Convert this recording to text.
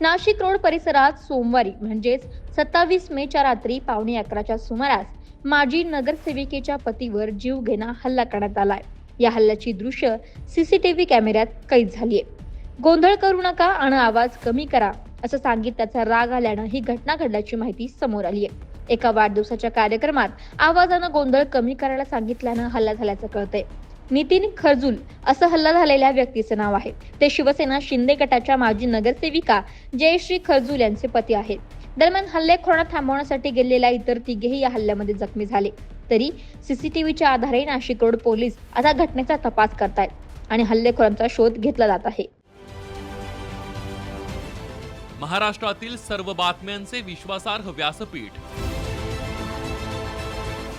Nashik road परिसरात सोमवारी म्हणजेच सत्तावीस मेच्या रात्री पावणे अकराच्या सुमारास माजी नगरसेविकेच्या पतीवर जीव घेणा हल्ला करण्यात आलाय. या हल्ल्याची दृश्य सीसीटीव्ही कॅमेऱ्यात कैद झालीय. गोंधळ करू नका आणि आवाज कमी करा असं सांगित त्याचा राग आल्यानं ही घटना घडल्याची माहिती समोर आली आहे एका वाढदिवसाच्या कार्यक्रमात आवाजानं गोंधळ कमी करायला सांगितल्यानं हल्ला झाल्याचं कळतंय. नितीन खरजूल असं हल्ला झालेल्या व्यक्तीचं नाव आहे. ते शिवसेना शिंदे गटाच्या माजी नगरसेविका जयश्री खरजूल यांचे पती आहेत. दरम्यान हल्लेखोरांना थांबवण्यासाठी गेलेल्या इतर तिघेही या हल्ल्यामध्ये जखमी झाले. तरी सीसीटीव्हीच्या आधारे नाशिक रोड पोलीस आता घटनेचा तपास करतायत आणि हल्लेखोरांचा शोध घेतला जात आहे. महाराष्ट्रातील सर्व बातम्यांचे विश्वासार्ह व्यासपीठ